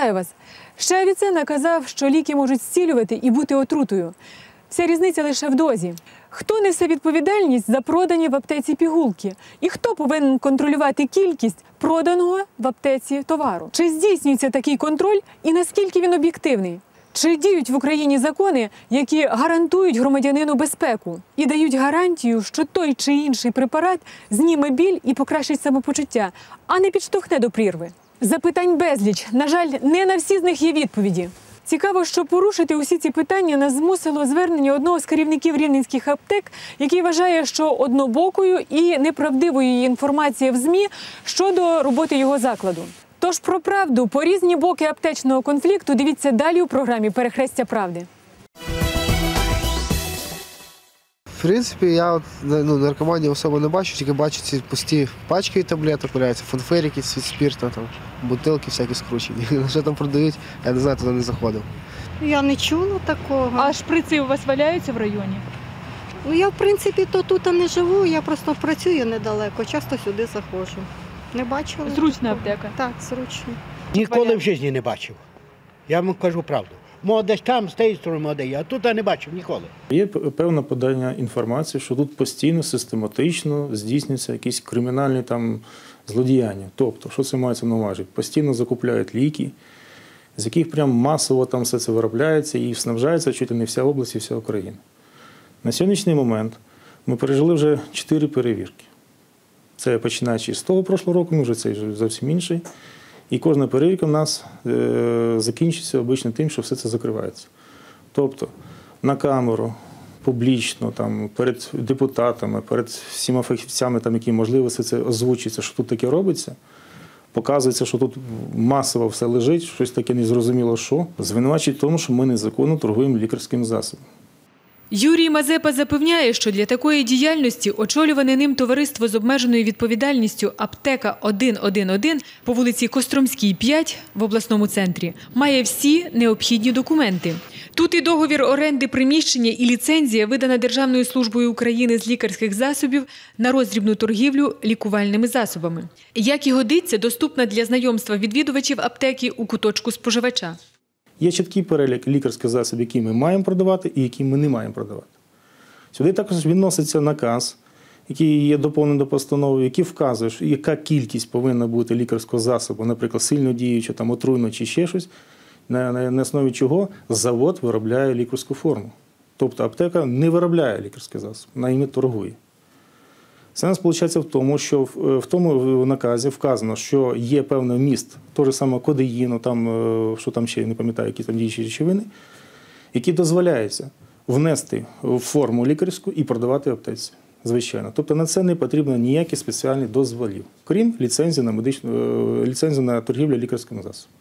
Вітаю вас! Ще Авіценна казав, що ліки можуть зцілювати і бути отрутою. Вся різниця лише в дозі. Хто несе відповідальність за продані в аптеці пігулки? І хто повинен контролювати кількість проданого в аптеці товару? Чи здійснюється такий контроль і наскільки він об'єктивний? Чи діють в Україні закони, які гарантують громадянину безпеку і дають гарантію, що той чи інший препарат зніме біль і покращить самопочуття, а не підштовхне до прірви? Запитань безліч. На жаль, не на всі з них є відповіді. Цікаво, що порушити усі ці питання нас змусило звернення одного з керівників рівненських аптек, який вважає, що однобокою і неправдивою інформація в ЗМІ щодо роботи його закладу. Тож про правду по різні боки аптечного конфлікту дивіться далі у програмі Перехрестя правди. В принципі, я от, ну, наркоманів особо не бачу, тільки бачу ці пусті пачки таблеток, валяються, фанферики від спірту, там, бутилки всякі скручені. Що там продають, я не знаю, туди не заходив. Я не чула такого. А шприци у вас валяються в районі? Ну я в принципі то тут не живу, я просто працюю недалеко, часто сюди заходжу. Не бачила. Зручна такого. аптека. Так, зручно. Ніколи в житті не бачив. Я вам кажу правду. Може, десь там, з тієї сторони, я тут не бачив ніколи. Є певне подання інформації, що тут постійно, систематично здійснюються якісь кримінальні там злодіяння. Тобто, що це мається на увазі? Постійно закупляють ліки, з яких прям масово там все це виробляється і снабжається чуть не вся область і вся Україна. На сьогоднішній момент ми пережили вже чотири перевірки. Це починаючи з того прошлого року, ну вже цей зовсім інший. І кожна перевірка в нас е, закінчується обично тим, що все це закривається. Тобто на камеру, публічно, там, перед депутатами, перед всіма фахівцями, там, які можливо все це озвучується, що тут таке робиться. Показується, що тут масово все лежить, щось таке незрозуміло що. Звинувачують в тому, що ми незаконно торгуємо лікарським засобом. Юрій Мазепа запевняє, що для такої діяльності очолюване ним товариство з обмеженою відповідальністю Аптека 111 по вулиці Костромській, 5 в обласному центрі має всі необхідні документи. Тут і договір оренди приміщення і ліцензія, видана Державною службою України з лікарських засобів на роздрібну торгівлю лікувальними засобами. Як і годиться, доступна для знайомства відвідувачів аптеки у куточку споживача. Є чіткий перелік лікарських засобів, які ми маємо продавати і які ми не маємо продавати. Сюди також відноситься наказ, який є доповнений до постанови, який вказує, яка кількість повинна бути лікарського засобу, наприклад, сильно діюча, там, отруйно чи ще щось, на, на, на основі чого завод виробляє лікарську форму. Тобто аптека не виробляє лікарський засіб, вона іми торгує. Це у нас виходить в тому, що в, в тому наказі вказано, що є певний вміст того ж самого кодеїну, там, е, що там ще не пам'ятаю, які там діючі речовини, які дозволяється внести в форму лікарську і продавати в аптеці. Звичайно. Тобто на це не потрібно ніяких спеціальних дозволів, крім ліцензії на медичну е, ліцензії на торгівлю лікарським засобом.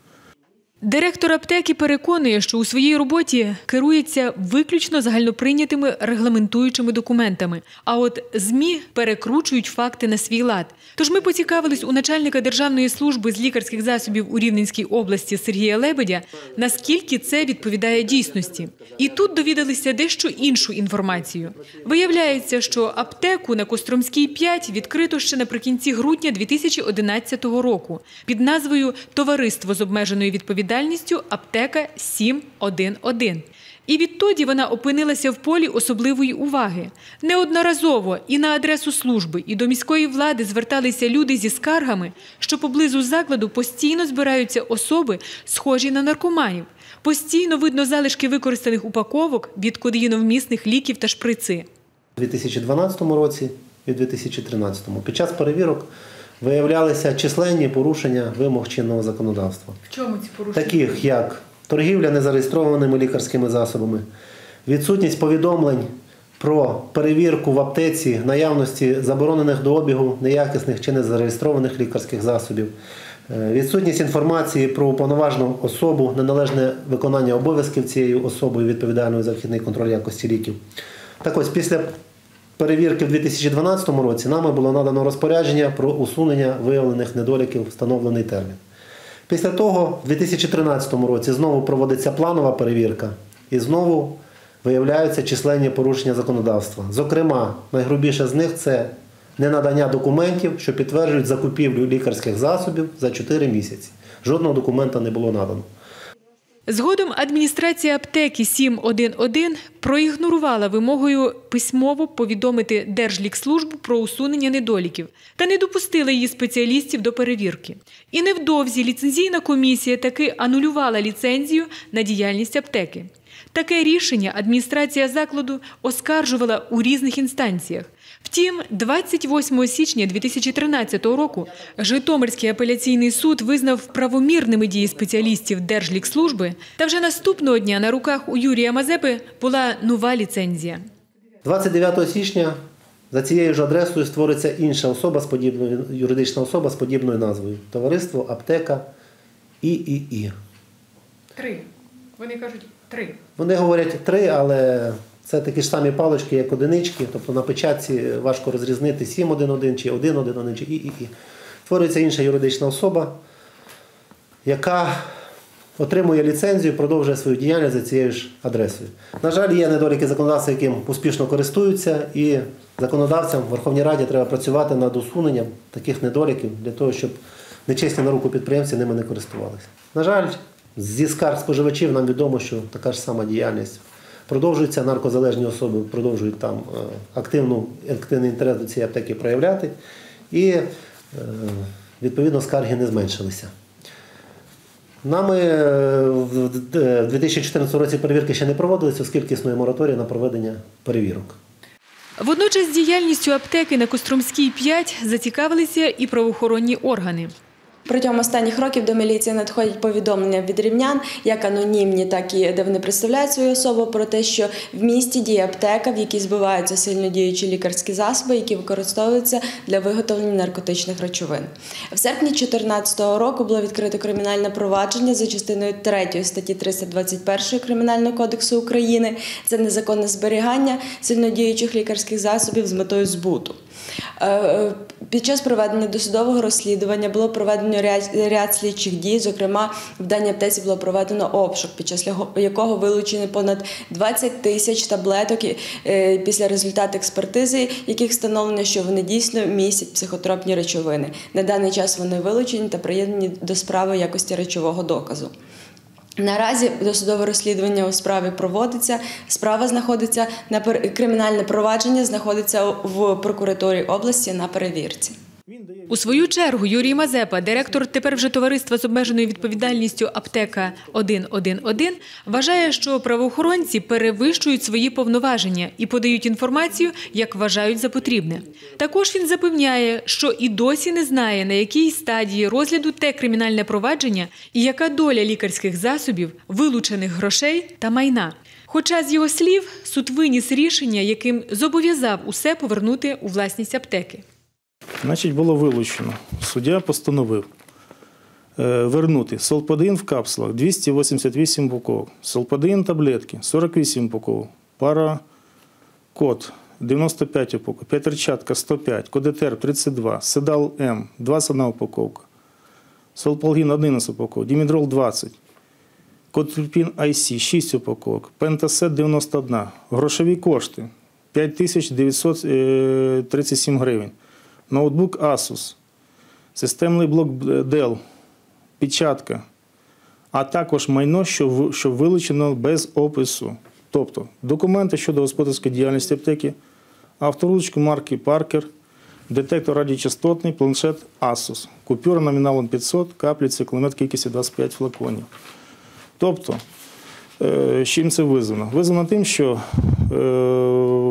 Директор аптеки переконує, що у своїй роботі керується виключно загальноприйнятими регламентуючими документами. А от ЗМІ перекручують факти на свій лад. Тож ми поцікавились у начальника Державної служби з лікарських засобів у Рівненській області Сергія Лебедя, наскільки це відповідає дійсності. І тут довідалися дещо іншу інформацію. Виявляється, що аптеку на Костромській 5 відкрито ще наприкінці грудня 2011 року під назвою Товариство з обмеженою відповідальністю аптека 711. І відтоді вона опинилася в полі особливої уваги. Неодноразово і на адресу служби, і до міської влади зверталися люди зі скаргами, що поблизу закладу постійно збираються особи, схожі на наркоманів. Постійно видно залишки використаних упаковок від кодеїновмісних ліків та шприци. У 2012 році і у 2013 під час перевірок виявлялися численні порушення вимог чинного законодавства, В чому ці порушення? таких як торгівля незареєстрованими лікарськими засобами, відсутність повідомлень про перевірку в аптеці наявності заборонених до обігу неякісних чи незареєстрованих лікарських засобів, е, відсутність інформації про уповноважену особу, неналежне виконання обов'язків цією особою відповідальною за вхідний контроль якості ліків. Так ось після перевірки в 2012 році нами було надано розпорядження про усунення виявлених недоліків встановлений термін. Після того, в 2013 році, знову проводиться планова перевірка і знову виявляються численні порушення законодавства. Зокрема, найгрубіше з них це ненадання документів, що підтверджують закупівлю лікарських засобів за 4 місяці. Жодного документа не було надано. Згодом адміністрація аптеки 711 проігнорувала вимогою письмово повідомити Держлікслужбу про усунення недоліків та не допустила її спеціалістів до перевірки. І невдовзі ліцензійна комісія таки анулювала ліцензію на діяльність аптеки. Таке рішення адміністрація закладу оскаржувала у різних інстанціях. Втім, 28 січня 2013 року Житомирський апеляційний суд визнав правомірними дії спеціалістів Держлікслужби, та вже наступного дня на руках у Юрія Мазепи була нова ліцензія. 29 січня за цією ж адресою створиться інша особа з подібною юридична особа з подібною назвою Товариство Аптека ІІІ. Три. Вони кажуть три. Вони говорять три, але це такі ж самі палички, як одинички. Тобто на печатці важко розрізнити 711 чи 111 чи ІІІ. Створюється інша юридична особа, яка отримує ліцензію, продовжує свою діяльність за цією ж адресою. На жаль, є недоліки законодавства, яким успішно користуються, і законодавцям в Верховній Раді треба працювати над усуненням таких недоліків для того, щоб нечесні на руку підприємці ними не користувалися. На жаль, зі скарг споживачів нам відомо, що така ж сама діяльність продовжується, наркозалежні особи продовжують там е, активну, активний інтерес до цієї аптеки проявляти, і е, відповідно скарги не зменшилися. Нами е, в 2014 році перевірки ще не проводилися, оскільки існує мораторій на проведення перевірок. Водночас діяльністю аптеки на Костромській 5 зацікавилися і правоохоронні органи. Протягом останніх років до міліції надходять повідомлення від рівнян, як анонімні, так і де вони представляють свою особу, про те, що в місті діє аптека, в якій збиваються сильно діючі лікарські засоби, які використовуються для виготовлення наркотичних речовин. В серпні 2014 року було відкрито кримінальне провадження за частиною 3 статті 321 Кримінального кодексу України. Це незаконне зберігання сильнодіючих лікарських засобів з метою збуту. Е, е, Під час проведення досудового розслідування було проведено ряд, ряд слідчих дій. Зокрема, в даній аптеці було проведено обшук, під час якого вилучені понад 20 тисяч таблеток е, після результату експертизи, яких встановлено, що вони дійсно містять психотропні речовини. На даний час вони вилучені та приєднані до справи якості речового доказу. Наразі досудове розслідування у справі проводиться. Справа знаходиться на пер- кримінальне провадження знаходиться в прокуратурі області на перевірці. У свою чергу Юрій Мазепа, директор тепер вже товариства з обмеженою відповідальністю аптека 111, вважає, що правоохоронці перевищують свої повноваження і подають інформацію, як вважають за потрібне. Також він запевняє, що і досі не знає, на якій стадії розгляду те кримінальне провадження і яка доля лікарських засобів, вилучених грошей та майна. Хоча з його слів суд виніс рішення, яким зобов'язав усе повернути у власність аптеки. Значить, було вилучено. Суддя постановив е, вернути солпадин в капсулах 288 упаковок, солпадин таблетки 48 упаковок, пара код 95 упаковок, п'ятерчатка 105, кодетер 32, седал М 21 упаковка, солпалгін 11 упаковок, дімідрол 20, Котрпін IC 6 упаковок, Пентасет 91, грошові кошти 5937 гривень, ноутбук Asus, системний блок Dell, печатка, а також майно, що, що вилучено без опису. Тобто документи щодо господарської діяльності аптеки, авторучку марки Parker, детектор радіочастотний, планшет Asus, купюра номіналом 500, каплі, цикломет кількістю 25 флаконів. Тобто, е, чим це визвано? Визвано тим, що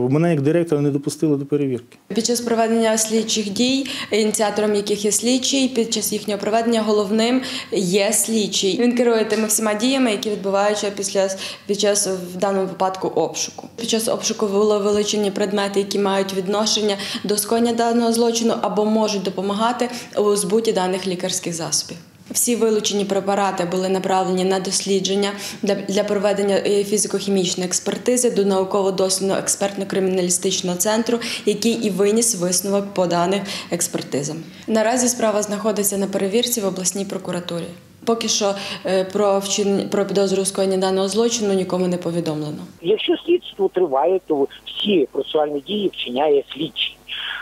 мене як директора не допустили до перевірки. Під час проведення слідчих дій, ініціатором яких є слідчий, під час їхнього проведення головним є слідчий. Він керує тими всіма діями, які відбуваються після під час в даному випадку обшуку. Під час обшуку було вилучені предмети, які мають відношення до скоєння даного злочину або можуть допомагати у збуті даних лікарських засобів. Всі вилучені препарати були направлені на дослідження для, проведення е, фізико-хімічної експертизи до науково-дослідного експертно-криміналістичного центру, який і виніс висновок по даних експертизам. Наразі справа знаходиться на перевірці в обласній прокуратурі. Поки що е, про вчин... про підозру скоєння даного злочину нікому не повідомлено. Якщо слідство триває, то всі процесуальні дії вчиняє слідчий.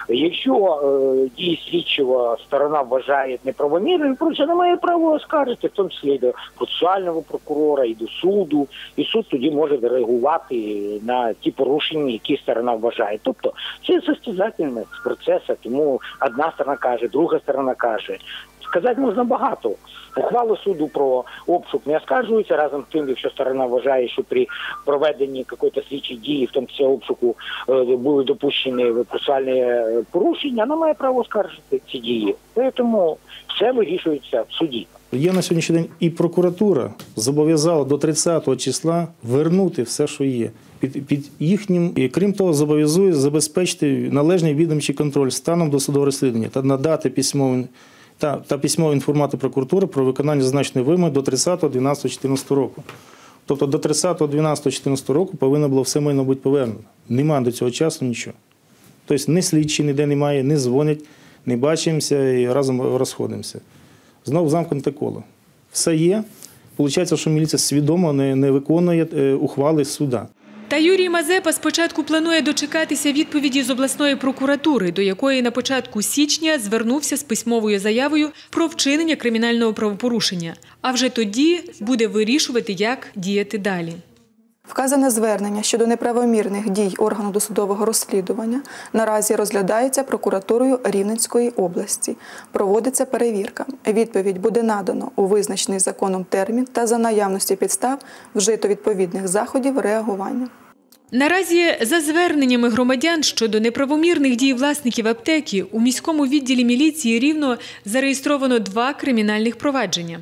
Якщо е, дії слідчого сторона вважає неправомірним, про це не має права оскаржити, в тому числі до процесуального прокурора, і до суду, і суд тоді може реагувати на ті порушення, які сторона вважає. Тобто це состязательний процес, тому одна сторона каже, друга сторона каже. Сказати можна багато. Ухвали суду про обшук не оскаржуються разом з тим, якщо сторона вважає, що при проведенні якоїсь слідчої дії, в тому числі обшуку, е, були допущені процесуальні е, порушення, вона має право оскаржити ці дії. Тому все вирішується в суді. Є на сьогоднішній день і прокуратура зобов'язала до 30 числа вернути все, що є. Під, під їхнім, і крім того, зобов'язує забезпечити належний відомчий контроль станом до судового розслідування та надати письмові та, та письмові інформати прокуратури про виконання зазначеної вимоги до 30.12.14 року. Тобто до 30.12.14 року повинно було все майно бути повернено. Нема до цього часу нічого. Тобто ні слідчі ніде немає, не дзвонять, не бачимося і разом розходимося. Знову замкнуте коло. Все є. Получається, що міліція свідомо не, не виконує е, ухвали суда. Та Юрій Мазепа спочатку планує дочекатися відповіді з обласної прокуратури, до якої на початку січня звернувся з письмовою заявою про вчинення кримінального правопорушення. А вже тоді буде вирішувати, як діяти далі. Вказане звернення щодо неправомірних дій органу досудового розслідування наразі розглядається прокуратурою Рівненської області. Проводиться перевірка. Відповідь буде надано у визначений законом термін та за наявності підстав вжито відповідних заходів реагування. Наразі за зверненнями громадян щодо неправомірних дій власників аптеки у міському відділі міліції рівно зареєстровано два кримінальних провадження.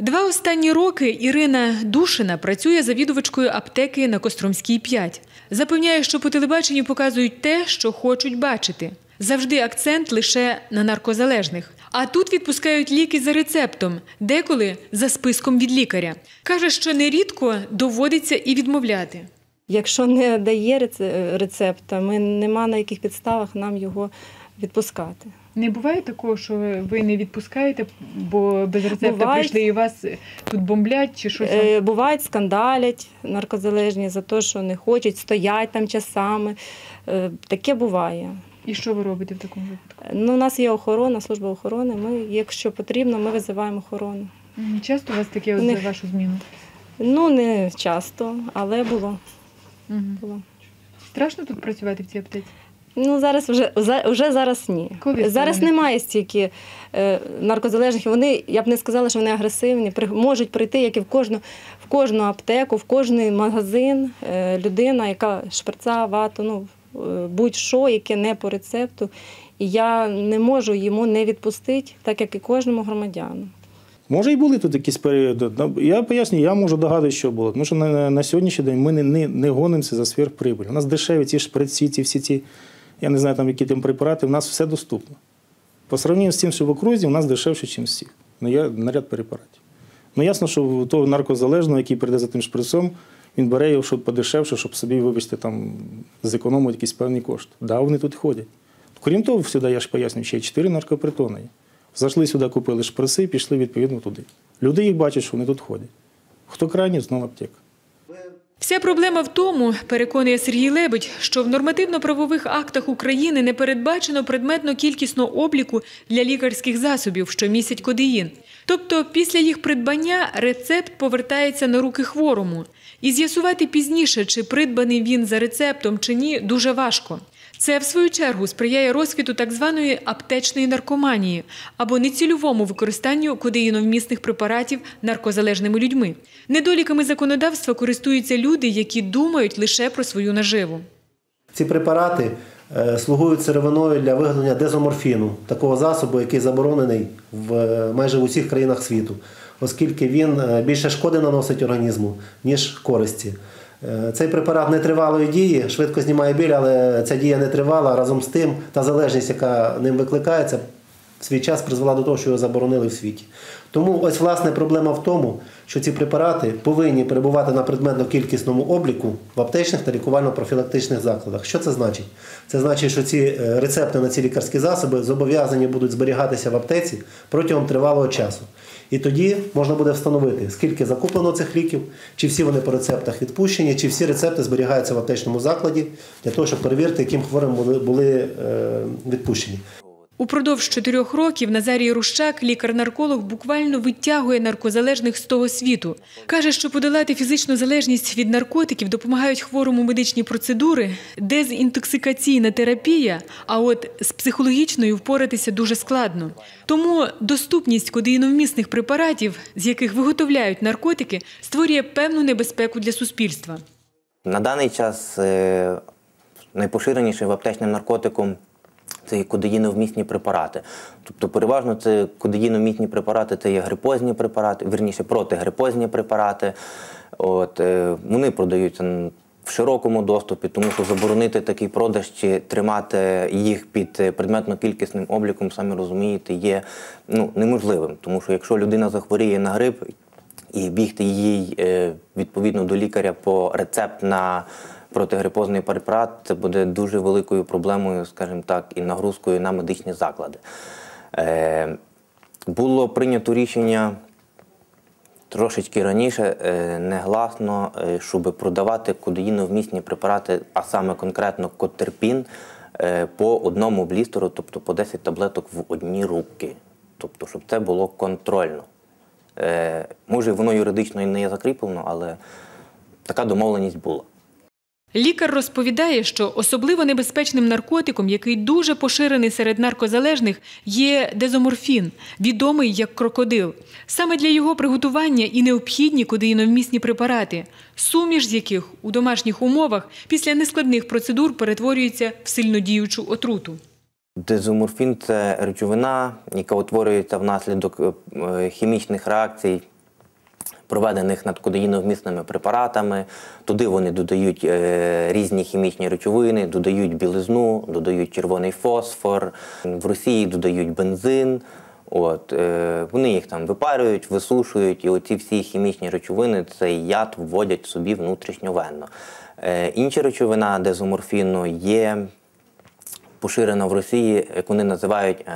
Два останні роки Ірина Душина працює завідувачкою аптеки на Костромській 5. Запевняє, що по телебаченню показують те, що хочуть бачити. Завжди акцент лише на наркозалежних. А тут відпускають ліки за рецептом, деколи за списком від лікаря. Каже, що нерідко доводиться і відмовляти. Якщо не дає реце- рецепта, ми нема на яких підставах нам його відпускати. Не буває такого, що ви не відпускаєте, бо без рецепта Буває. прийшли і вас тут бомблять чи щось. Е, бувають скандалять наркозалежні за те, що не хочуть, стоять там часами. Е, таке буває. І що ви робите в такому випадку? Ну, у нас є охорона, служба охорони. Ми, якщо потрібно, ми визиваємо охорону. Часто у вас таке от Не- за вашу зміну? Ну, не часто, але було. Мгм. було. Страшно тут працювати в цій аптеці? Ну, зараз вже, вже зараз ні. Це зараз немає стільки е, наркозалежних. Вони, я б не сказала, що вони агресивні. При, можуть прийти, як і в кожну, в кожну аптеку, в кожний магазин е, людина, яка шприца, вату, ну, е, будь-що, яке не по рецепту. І я не можу йому не відпустити, так як і кожному громадяну. Може, і були тут якісь періоди. Ну, Я поясню, я можу догадувати, що було. Тому що на, на сьогоднішній день ми не, не, не гонимося за сверхприбиль. У нас дешеві ці шприці, ці всі ці, я не знаю, там які там препарати, у нас все доступно. По сравненню з тим, що в окрузі, у нас дешевше, ніж всіх. Наряд препаратів. Ну, ясно, що в того наркозалежного, який прийде за тим шприцом, він бере його щоб подешевше, щоб собі, вибачте, там, зекономити якісь певні кошти. Да, вони тут ходять. Крім того, сюди, я ж пояснюю, ще й чотири наркопритони. Зайшли сюди, купили шприци, пішли відповідно туди. Люди їх бачать, що вони тут ходять. Хто крайній, знову аптека. Вся проблема в тому, переконує Сергій Лебедь, що в нормативно-правових актах України не передбачено предметно кількісного обліку для лікарських засобів, що містять кодеїн. Тобто, після їх придбання рецепт повертається на руки хворому. І з'ясувати пізніше, чи придбаний він за рецептом чи ні, дуже важко. Це, в свою чергу, сприяє розквіту так званої аптечної наркоманії або нецільовому використанню кодеїновмісних препаратів наркозалежними людьми. Недоліками законодавства користуються люди, які думають лише про свою наживу. Ці препарати е, слугують сировиною для виготовлення дезоморфіну, такого засобу, який заборонений в е, майже в усіх країнах світу, оскільки він е, більше шкоди наносить організму, ніж користі. Е, Цей препарат нетривалої дії, швидко знімає біль, але ця дія не тривала. Разом з тим, та залежність, яка ним викликається, в свій час призвела до того, що його заборонили в світі. Тому ось власне проблема в тому, що ці препарати повинні перебувати на предметно-кількісному обліку в аптечних та лікувально-профілактичних закладах. Що це значить? Це значить, що ці е, рецепти на ці лікарські засоби зобов'язані будуть зберігатися в аптеці протягом тривалого часу. І тоді можна буде встановити, скільки закуплено цих ліків, чи всі вони по рецептах відпущені, чи всі рецепти зберігаються в аптечному закладі для того, щоб перевірити, яким хворим були, е, відпущені. Упродовж чотирьох років Назарій Рущак, лікар-нарколог, буквально витягує наркозалежних з того світу. Каже, що подолати фізичну залежність від наркотиків допомагають хворому медичні процедури, дезінтоксикаційна терапія, а от з психологічною впоратися дуже складно. Тому доступність кодеїновмісних препаратів, з яких виготовляють наркотики, створює певну небезпеку для суспільства. На даний час е, найпоширенішим в аптечним наркотиком це кодеїновмісні препарати. Тобто, переважно це кодеїновмісні препарати це є грипозні препарати, вірніше протигрипозні препарати. От, е, вони продаються в широкому доступі, тому що заборонити такий продаж чи тримати їх під е, предметно-кількісним обліком, самі розумієте, є ну, неможливим. Тому що якщо людина захворіє на грип, і бігти їй е, відповідно до лікаря по рецепт на протигрипозний препарат, це буде дуже великою проблемою, скажімо так, і нагрузкою на медичні заклади. Е, Було прийнято рішення трошечки раніше е, негласно, е, щоб продавати кодеїновмісні препарати, а саме конкретно котерпін, е, по одному блістеру, тобто по 10 таблеток в одні руки. Тобто, щоб це було контрольно. Е, Може, воно юридично і не є закріплено, але така домовленість була. Лікар розповідає, що особливо небезпечним наркотиком, який дуже поширений серед наркозалежних, є дезоморфін, відомий як крокодил. Саме для його приготування і необхідні кодеїновмісні препарати, суміш з яких у домашніх умовах після нескладних процедур перетворюється в сильнодіючу отруту. Дезоморфін це речовина, яка утворюється внаслідок е, хімічних реакцій, проведених над кодеїновмісними препаратами. Туди вони додають е, різні хімічні речовини, додають білизну, додають червоний фосфор. В Росії додають бензин. От, е, вони їх там випарюють, висушують, і оці всі хімічні речовини цей яд вводять собі внутрішньовенно. Е, інша речовина дезоморфіну є поширена в Росії, як вони називають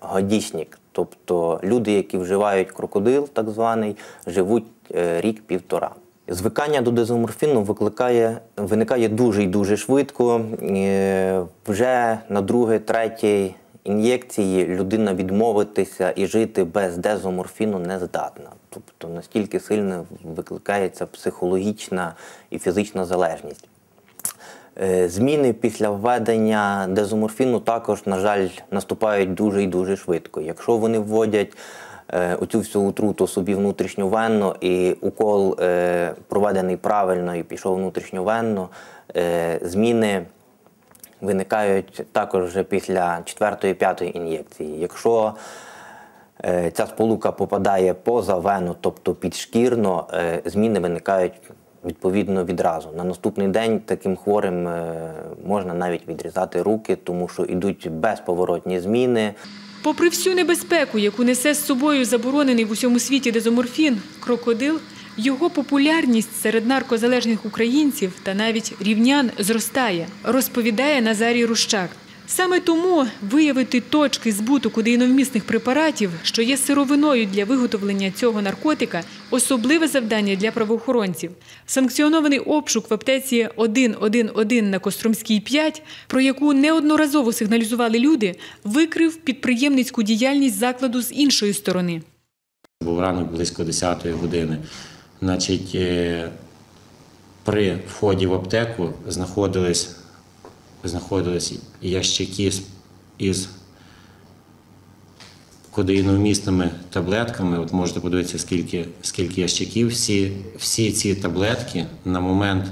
годічник. Тобто люди, які вживають крокодил, так званий, живуть е, рік-півтора. Звикання до дезоморфіну викликає, виникає дуже і дуже швидко. Е, Вже на другий, третій ін'єкції людина відмовитися і жити без дезоморфіну не здатна. Тобто настільки сильно викликається психологічна і фізична залежність. Е, Зміни після введення дезоморфіну також, на жаль, наступають дуже і дуже швидко. Якщо вони вводять е, оцю всю отруту собі внутрішньовенно, і укол е, проведений правильно і пішов внутрішньовенно, зміни виникають також вже після четвертої п'ятої ін'єкції. Якщо ця сполука попадає поза вену, тобто підшкірно, зміни виникають відповідно відразу. На наступний день таким хворим е, можна навіть відрізати руки, тому що йдуть безповоротні зміни. Попри всю небезпеку, яку несе з собою заборонений в усьому світі дезоморфін, крокодил, його популярність серед наркозалежних українців та навіть рівнян зростає, розповідає Назарій Рущак. Саме тому виявити точки збуту кодеїновмісних препаратів, що є сировиною для виготовлення цього наркотика, особливе завдання для правоохоронців. Санкціонований обшук в аптеці 111 на Костромській 5, про яку неодноразово сигналізували люди, викрив підприємницьку діяльність закладу з іншої сторони. Був ранок близько 10-ї години. Значить, е, при вході в аптеку знаходились, знаходились ящики із кодеїновмісними таблетками. От можете подивитися, скільки, скільки ящиків. Всі, всі ці таблетки на момент,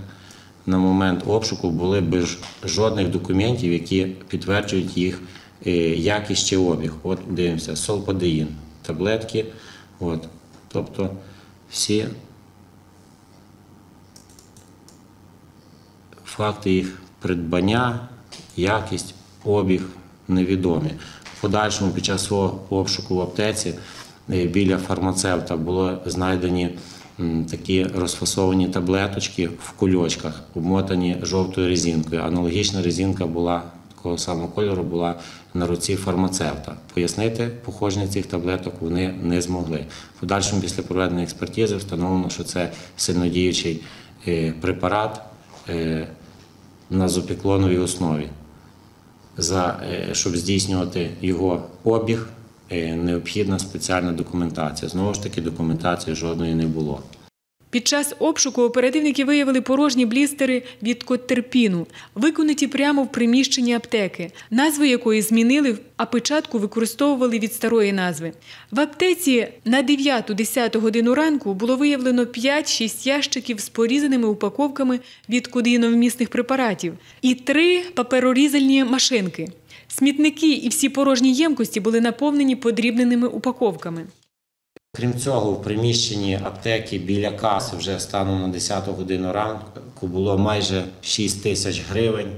на момент обшуку були без жодних документів, які підтверджують їх е, якість чи обіг. От дивимося, солподеїн, таблетки. От. Тобто всі факти їх придбання, якість, обіг невідомі. В подальшому під час свого обшуку в аптеці е, біля фармацевта було знайдені такі розфасовані таблеточки в кульочках, обмотані жовтою резинкою. Аналогічна резинка була такого самого кольору була на руці фармацевта. Пояснити походження цих таблеток вони не змогли. В подальшому після проведеної експертизи встановлено, що це сильнодіючий е, препарат е, на зопіклоновій основі. За, е, щоб здійснювати його обіг, е, необхідна спеціальна документація. Знову ж таки, документації жодної не було. Під час обшуку оперативники виявили порожні блістери від коттерпіну, виконані прямо в приміщенні аптеки, назву якої змінили, а печатку використовували від старої назви. В аптеці на 9-10 годину ранку було виявлено 5-6 ящиків з порізаними упаковками від кодеїновмісних препаратів і три паперорізальні машинки. Смітники і всі порожні ємкості були наповнені подрібненими упаковками. Крім цього, в приміщенні аптеки біля каси вже станом на 10 годину ранку було майже 6 тисяч гривень,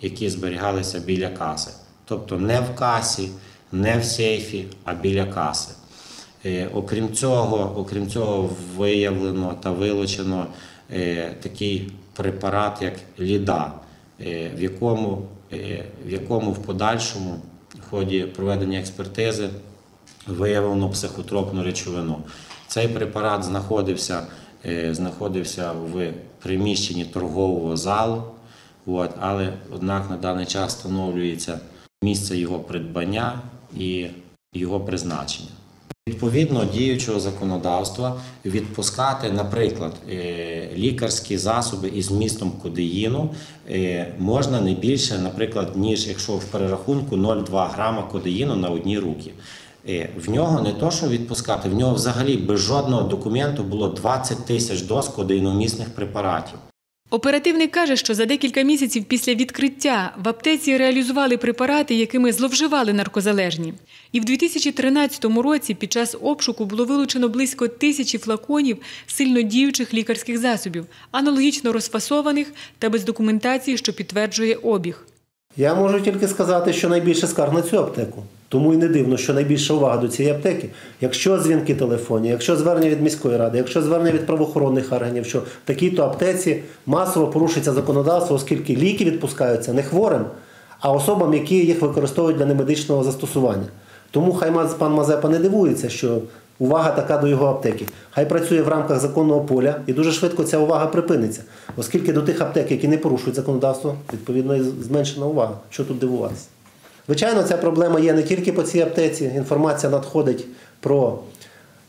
які зберігалися біля каси. Тобто не в касі, не в сейфі, а біля каси. Е, Окрім цього, окрім цього, виявлено та вилучено е, такий препарат, як ліда, е, в якому, в якому в подальшому в ході проведення експертизи виявлено психотропну речовину. Цей препарат знаходився, е, знаходився в приміщенні торгового залу, от, але однак на даний час встановлюється місце його придбання і його призначення. Відповідно діючого законодавства відпускати, наприклад, е, лікарські засоби із містом кодеїну е, можна не більше, наприклад, ніж якщо в перерахунку 0,2 грама кодеїну на одні руки. В нього не то, що відпускати, в нього взагалі без жодного документу було 20 тисяч доз кодеїномісних препаратів. Оперативник каже, що за декілька місяців після відкриття в аптеці реалізували препарати, якими зловживали наркозалежні. І в 2013 році під час обшуку було вилучено близько тисячі флаконів сильнодіючих лікарських засобів, аналогічно розфасованих та без документації, що підтверджує обіг. Я можу тільки сказати, що найбільше скарг на цю аптеку. Тому і не дивно, що найбільша увага до цієї аптеки. Якщо дзвінки телефонні, якщо звернення від міської ради, якщо звернення від правоохоронних органів, що в такій-то аптеці масово порушується законодавство, оскільки ліки відпускаються не хворим, а особам, які їх використовують для немедичного застосування. Тому хай пан Мазепа не дивується, що увага така до його аптеки. Хай працює в рамках законного поля, і дуже швидко ця увага припиниться, оскільки до тих аптек, які не порушують законодавство, відповідно зменшена увага. Що тут дивуватися? Звичайно, ця проблема є не тільки по цій аптеці. Інформація надходить про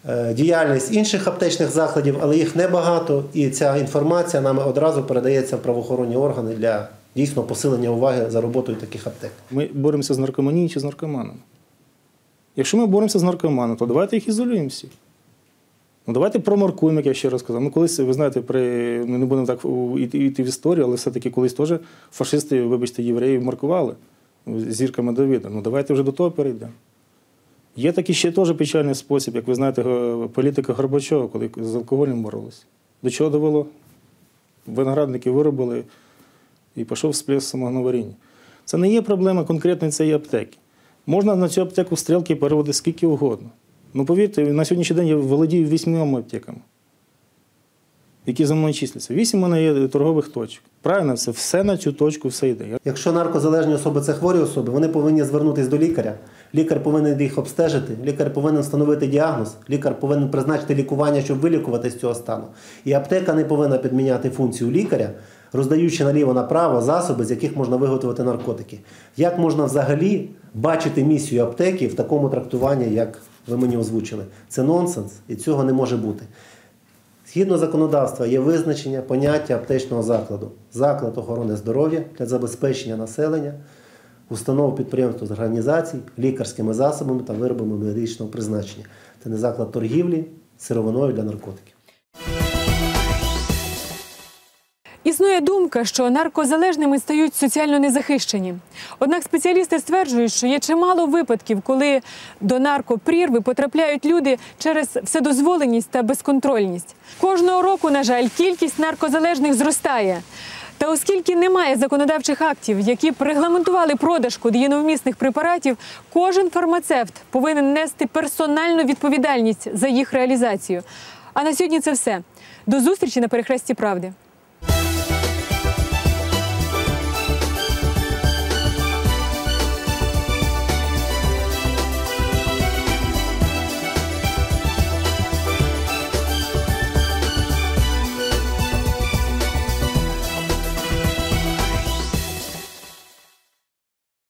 е, діяльність інших аптечних закладів, але їх небагато, і ця інформація нам одразу передається в правоохоронні органи для дійсно посилення уваги за роботою таких аптек. Ми боремося з наркоманією чи з наркоманами. Якщо ми боремося з наркоманами, то давайте їх ізолюємо всіх. Ну, давайте промаркуємо, як я ще раз сказав. Ну, колись, ви знаєте, при, ми не будемо так йти в історію, але все-таки колись теж фашисти, вибачте, євреїв маркували зірками Давида. Ну давайте вже до того перейдемо. Є такий ще теж печальний спосіб, як ви знаєте, політика Горбачова, коли з алкоголем боролися. До чого довело? Виноградники виробили і пішов сплеск самогоноваріння. Це не є проблема конкретно цієї аптеки. Можна на цю аптеку стрілки переводити скільки угодно. Ну, повірте, на сьогоднішній день я володію вісьмома аптеками, які за мною числяться. Вісім у мене є торгових точок. Правильно, все, все на цю точку все йде. Якщо наркозалежні особи це хворі особи, вони повинні звернутися до лікаря. Лікар повинен їх обстежити, лікар повинен встановити діагноз, лікар повинен призначити лікування, щоб вилікувати з цього стану. І аптека не повинна підміняти функцію лікаря, роздаючи наліво направо засоби, з яких можна виготовити наркотики. Як можна взагалі бачити місію аптеки в такому трактуванні, як ви мені озвучили? Це нонсенс, і цього не може бути. Згідно законодавства є визначення поняття аптечного закладу. Заклад охорони здоров'я для забезпечення населення, установ підприємств з організацій, лікарськими засобами та виробами медичного призначення. Це не заклад торгівлі сировиною для наркотиків. Існує думка, що наркозалежними стають соціально незахищені. Однак спеціалісти стверджують, що є чимало випадків, коли до наркопрірви потрапляють люди через вседозволеність та безконтрольність. Кожного року, на жаль, кількість наркозалежних зростає. Та оскільки немає законодавчих актів, які б регламентували продаж кодеїновмісних препаратів, кожен фармацевт повинен нести персональну відповідальність за їх реалізацію. А на сьогодні це все. До зустрічі на перехресті правди.